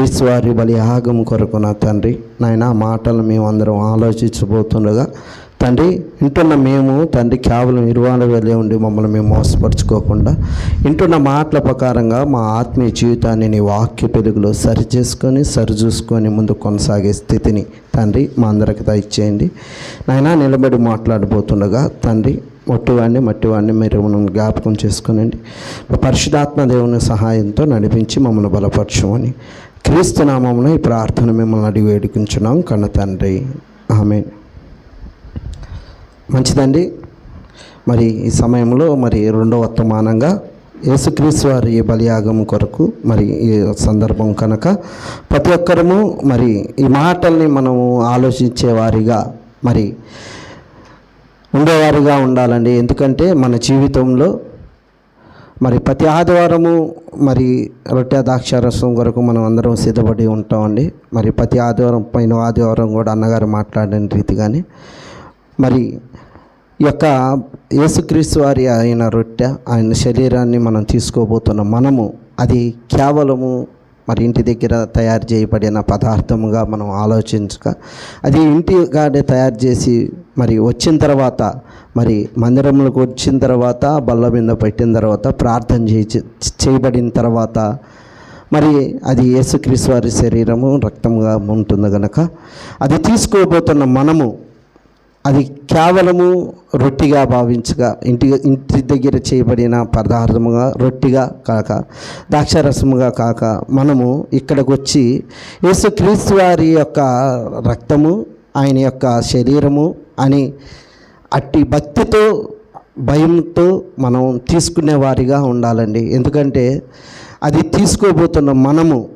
క్రీస్తు వారి బలి యాగం కొరకు నా తండ్రి. నాయన మాటలు మేము అందరం ఆలోచించబోతుండగా తండ్రి వింటున్న మేము తండ్రి కేవలం ఇరువాల వెళ్ళే ఉండి మమ్మల్ని మేము మోసపరుచుకోకుండా వింటున్న మాటల ప్రకారంగా మా ఆత్మీయ జీవితాన్ని నీ వాక్య పెరుగులో సరి చేసుకొని సరి చూసుకొని ముందు కొనసాగే స్థితిని తండ్రి మా అందరికి దయచేయండి. నాయన నిలబడి మాట్లాడబోతుండగా తండ్రి మట్టివాడిని మట్టివాడిని మీరు మనం జ్ఞాపకం చేసుకునండి. పరిశుధాత్మ దేవుని సహాయంతో నడిపించి మమ్మల్ని బలపరచమని క్రీస్తు నామమున ఈ ప్రార్థన మిమ్మల్ని అడిగి వేడుకుంటున్నాం. కన్న తండ్రి. ఆమె మంచిదండి. మరి ఈ సమయంలో మరి రెండవ వర్తమానంగా యేసుక్రీస్తు వారి బలియాగం కొరకు మరి ఈ సందర్భం కనుక ప్రతి ఒక్కరము మరి ఈ మాటల్ని మనము ఆలోచించే వారిగా మరి ఉండేవారిగా ఉండాలండి. ఎందుకంటే మన జీవితంలో మరి ప్రతి ఆదివారము మరి రొట్టె ద్రాక్షారసం కొరకు మనం అందరం సిద్ధపడి ఉంటామండి. మరి ప్రతి ఆదివారం పైన ఆదివారం కూడా అన్నగారు మాట్లాడిన రీతిగానే మరి ఈ యొక్క యేసుక్రీస్తు వారి ఆయన రొట్టె ఆయన శరీరాన్ని మనం తీసుకోబోతున్న. మనము అది కేవలము మరి ఇంటి దగ్గర తయారు చేయబడిన పదార్థముగా మనం ఆలోచించక అది ఇంటి గాడే తయారు చేసి మరి వచ్చిన తర్వాత మరి మందిరంలోకి వచ్చిన తర్వాత బల్ల మీద పెట్టిన తర్వాత ప్రార్థన చేయి చేయబడిన తర్వాత మరి అది యేసుక్రీస్తు వారి శరీరము రక్తంగా ఉంటుంది కనుక అది తీసుకోబోతున్న మనము అది కేవలము రొట్టిగా భావించగా ఇంటి ఇంటి దగ్గర చేయబడిన పదార్థముగా రొట్టిగా కాక ద్రాక్షారసముగా కాక మనము ఇక్కడికి వచ్చి యేసుక్రీస్తు వారి యొక్క రక్తము ఆయన యొక్క శరీరము అని అట్టి భక్తితో భయంతో మనం తీసుకునే వారిగా ఉండాలండి. ఎందుకంటే అది తీసుకోబోతున్న మనము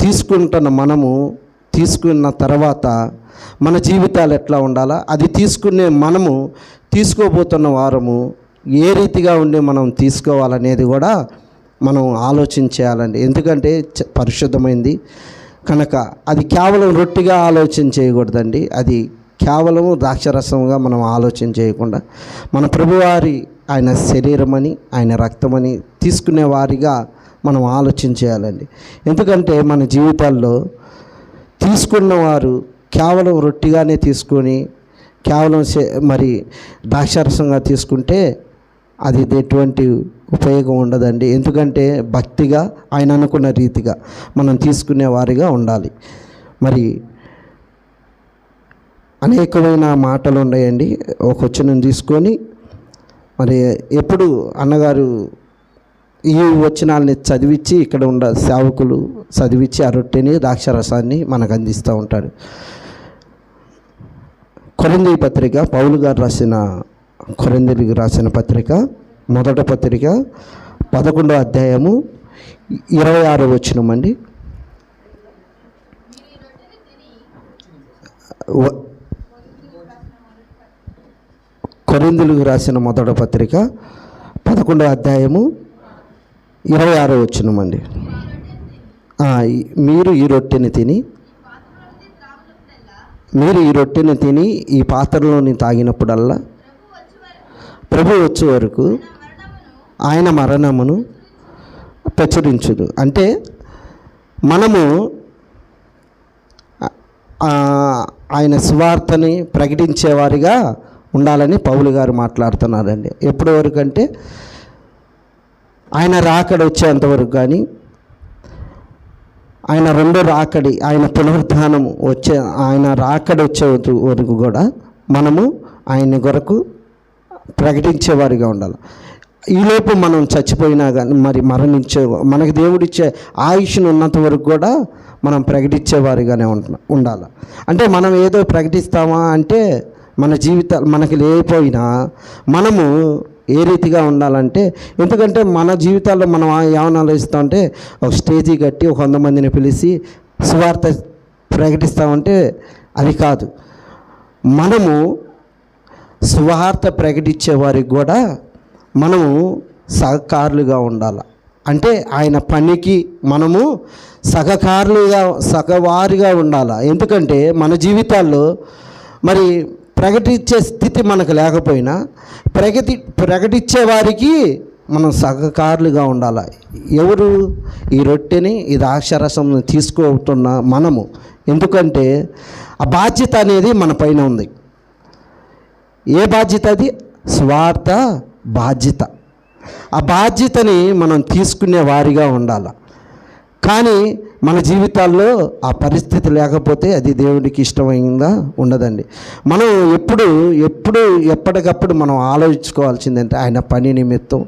తీసుకుంటున్న మనము తీసుకున్న తర్వాత మన జీవితాలు ఎట్లా ఉండాలా? అది తీసుకునే మనము తీసుకోబోతున్న వారము ఏ రీతిగా ఉండి మనం తీసుకోవాలనేది కూడా మనం ఆలోచించేయాలండి. ఎందుకంటే చ- పరిశుద్ధమైంది. కనుక అది కేవలం రొట్టిగా ఆలోచన చేయకూడదండి. అది కేవలం ద్రాక్షరసంగా మనం ఆలోచన చేయకుండా మన ప్రభువారి ఆయన శరీరమని ఆయన రక్తమని తీసుకునే వారిగా మనం ఆలోచన చేయాలండి. ఎందుకంటే మన జీవితాల్లో తీసుకున్నవారు కేవలం రొట్టిగానే తీసుకొని కేవలం మరి ద్రాక్షారసంగా తీసుకుంటే అది ఎటువంటి ఉపయోగం ఉండదండి. ఎందుకంటే భక్తిగా ఆయన అనుకున్న రీతిగా మనం తీసుకునే వారిగా ఉండాలి. మరి అనేకమైన మాటలు ఉన్నాయండి. ఒక వచ్చిన తీసుకొని మరి ఎప్పుడు అన్నగారు ఈ వచనాల్ని చదివించి ఇక్కడ ఉన్న సేవకులు చదివించి ఆ రొట్టెని ద్రాక్షరసాన్ని మనకు అందిస్తూ ఉంటాడు. కొరంది పత్రిక పౌలు గారు రాసిన కొరిందికి రాసిన పత్రిక మొదట పత్రిక పదకొండో అధ్యాయము ఇరవై ఆరో వచ్చినమండి వ- కొరిందులకు రాసిన మొదట పత్రిక పదకొండో అధ్యాయము ఇరవై ఆరో వచ్చినమండి మీరు ఈ రొట్టెని తిని మీరు ఈ రొట్టెని తిని ఈ పాత్రలోని తాగినప్పుడల్లా ప్రభు వచ్చే వరకు ఆయన మరణమును ప్రచురించుడు అంటే మనము ఆయన సువార్తని ప్రకటించేవారిగా ఉండాలని పౌలు గారు మాట్లాడుతున్నారండి. ఎప్పటి వరకు అంటే ఆయన రాకడ వచ్చేంతవరకు కానీ ఆయన రెండో రాకడి ఆయన పునరుద్ధానం వచ్చే ఆయన రాకడ వచ్చే వరకు కూడా మనము ఆయన కొరకు ప్రకటించేవారిగా ఉండాలి. ఈలోపు మనం చచ్చిపోయినా కానీ మరి మరణించే మనకి దేవుడిచ్చే ఆయుష్ను ఉన్నంత వరకు కూడా మనం ప్రకటించేవారిగానే ఉంట ఉండాలి. అంటే మనం ఏదో ప్రకటిస్తామా అంటే మన జీవితాలు మనకి లేకపోయినా మనము ఏ రీతిగా ఉండాలంటే ఎందుకంటే మన జీవితాల్లో మనం ఏమని ఆలోచిస్తామంటే ఒక స్టేజీ కట్టి ఒక వంద మందిని పిలిచి సువార్త ప్రకటిస్తామంటే అది కాదు. మనము సువార్త ప్రకటించే వారికి కూడా మనము సహకారులుగా ఉండాలి. అంటే ఆయన పనికి మనము సహకారులుగా సహవారిగా ఉండాలి. ఎందుకంటే మన జీవితాల్లో మరి ప్రకటించే స్థితి మనకు లేకపోయినా ప్రగతి ప్రకటించే వారికి మనం సహకారులుగా ఉండాలి? ఎవరు ఈ రొట్టెని ఈ ద్రాక్షరసం తీసుకోతున్న మనము? ఎందుకంటే ఆ బాధ్యత అనేది మన పైన ఉంది. ఏ బాధ్యత అది? స్వార్థ బాధ్యత. ఆ బాధ్యతని మనం తీసుకునే వారిగా ఉండాలి? కానీ మన జీవితాల్లో ఆ పరిస్థితి లేకపోతే అది దేవుడికి ఇష్టమైందా? ఉండదండి. మనం ఎప్పుడు ఎప్పుడు ఎప్పటికప్పుడు మనం ఆలోచించుకోవాల్సిందంటే ఆయన పని నిమిత్తం.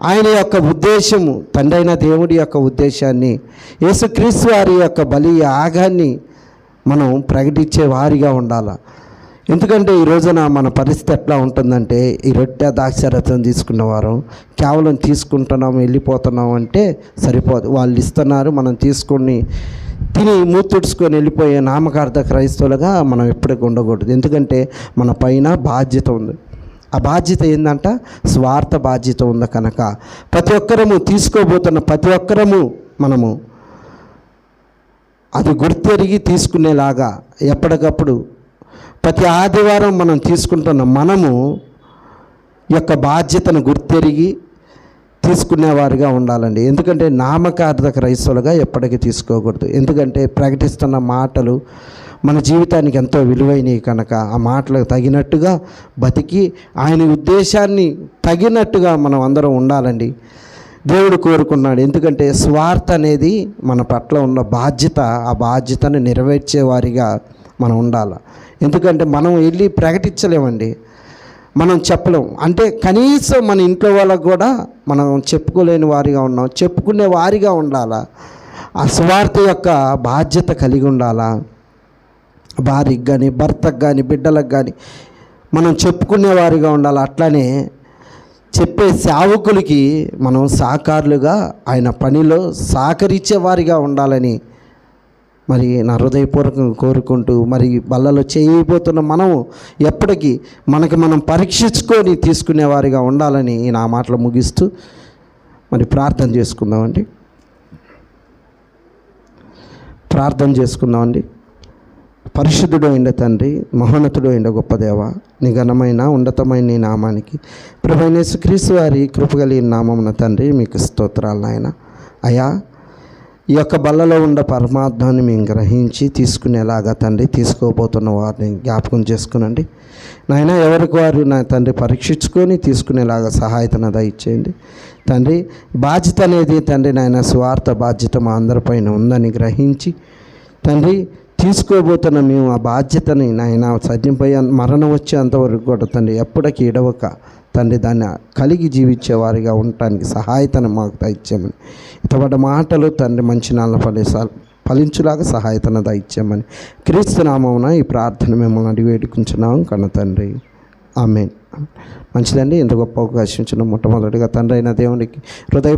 ఆయన యొక్క ఉద్దేశము తండైన దేవుడి యొక్క ఉద్దేశాన్ని యేసుక్రీస్తు వారి యొక్క బలి యాగాన్ని మనం ప్రకటించే వారిగా ఉండాలి? ఎందుకంటే ఈ రోజున మన పరిస్థితి ఎట్లా ఉంటుందంటే ఈ రొట్టె ద్రాక్షరథం తీసుకున్నవారు కేవలం తీసుకుంటున్నాం వెళ్ళిపోతున్నాం అంటే సరిపోదు. వాళ్ళు ఇస్తున్నారు మనం తీసుకొని తిని మూతుడుచుకొని వెళ్ళిపోయే నామకార్థ క్రైస్తవులుగా మనం ఎప్పటికీ ఉండకూడదు. ఎందుకంటే మన పైన బాధ్యత ఉంది. ఆ బాధ్యత ఏంటంట స్వార్థ బాధ్యత ఉంది కనుక. ప్రతి ఒక్కరము తీసుకోబోతున్న ప్రతి ఒక్కరము మనము అది గుర్తెరిగి తీసుకునేలాగా ఎప్పటికప్పుడు ప్రతి ఆదివారం మనం తీసుకుంటున్న మనము యొక్క బాధ్యతను గుర్తెరిగి తీసుకునేవారుగా ఉండాలండి. ఎందుకంటే నామకార్థక క్రైస్తవులుగా ఎప్పటికీ తీసుకోకూడదు. ఎందుకంటే ప్రకటిస్తున్న మాటలు మన జీవితానికి ఎంతో విలువైనవి కనుక ఆ మాటలకు తగినట్టుగా బతికి ఆయన ఉద్దేశాన్ని తగినట్టుగా మనం అందరం ఉండాలండి. దేవుడు కోరుకున్నాడు. ఎందుకంటే స్వార్థ అనేది మన పట్ల ఉన్న బాధ్యత ఆ బాధ్యతను నెరవేర్చేవారిగా మనం ఉండాలి. ఎందుకంటే మనం వెళ్ళి ప్రకటించలేమండి. మనం చెప్పలేం. అంటే కనీసం మన ఇంట్లో వాళ్ళకు కూడా మనం చెప్పుకోలేని వారిగా ఉన్నాం. చెప్పుకునే వారిగా ఉండాలా? ఆ స్వార్థ యొక్క బాధ్యత కలిగి ఉండాలా? భార్యకి కానీ భర్తకు కానీ బిడ్డలకు కానీ మనం చెప్పుకునే వారిగా ఉండాలి? అట్లానే చెప్పే సేవకులకి మనం సహకారులుగా ఆయన పనిలో సహకరించే వారిగా ఉండాలని మరి నా హృదయపూర్వకంగా కోరుకుంటూ మరి బల్లలో చేయబోతున్న మనము ఎప్పటికీ మనకి మనం పరీక్షించుకొని తీసుకునేవారిగా ఉండాలని నా మాటలు ముగిస్తూ మరి ప్రార్థన చేసుకుందామండి. ప్రార్థన చేసుకుందామండి. పరిశుద్ధుడు అయిన తండ్రి మహోన్నతుడు అయిన గొప్ప దేవ నిఘనమైన ఉన్నతమైన నీ నామానికి ప్రభైన క్రీస్తు వారి కృపగలిగిన నామమున తండ్రి మీకు స్తోత్రాలు నాయన. అయా ఈ యొక్క బల్లలో ఉన్న పరమార్థాన్ని మేము గ్రహించి తీసుకునేలాగా తండ్రి తీసుకోబోతున్న వారిని జ్ఞాపకం చేసుకునండి. నాయన ఎవరికి వారు నా తండ్రి పరీక్షించుకొని తీసుకునేలాగా సహాయతను దయచేయండి. తండ్రి బాధ్యత అనేది తండ్రి నాయన స్వార్థ బాధ్యత మా అందరిపైన ఉందని గ్రహించి తండ్రి తీసుకోబోతున్న మేము ఆ బాధ్యతని నాయన సజ్ఞపై మరణం వచ్చేంతవరకు కూడా తండ్రి ఎప్పటికీ ఇడవక తండ్రి దాన్ని కలిగి జీవించే వారిగా ఉండటానికి సహాయతను మాకు దయచేయమని. ఇతబడ్డ మాటలు తండ్రి మంచి నాన్న ఫలిసాలు ఫలించులాగా సహాయతను దయచేయమని. క్రీస్తు ఈ ప్రార్థన మిమ్మల్ని అడిగి వేడుకుంటున్నాం కన్న తండ్రి. ఆమెన్. మంచిదండి ఇంత గొప్ప అవకాశం ఇచ్చిన మొట్టమొదటిగా తండ్రి అయిన దేవునికి హృదయ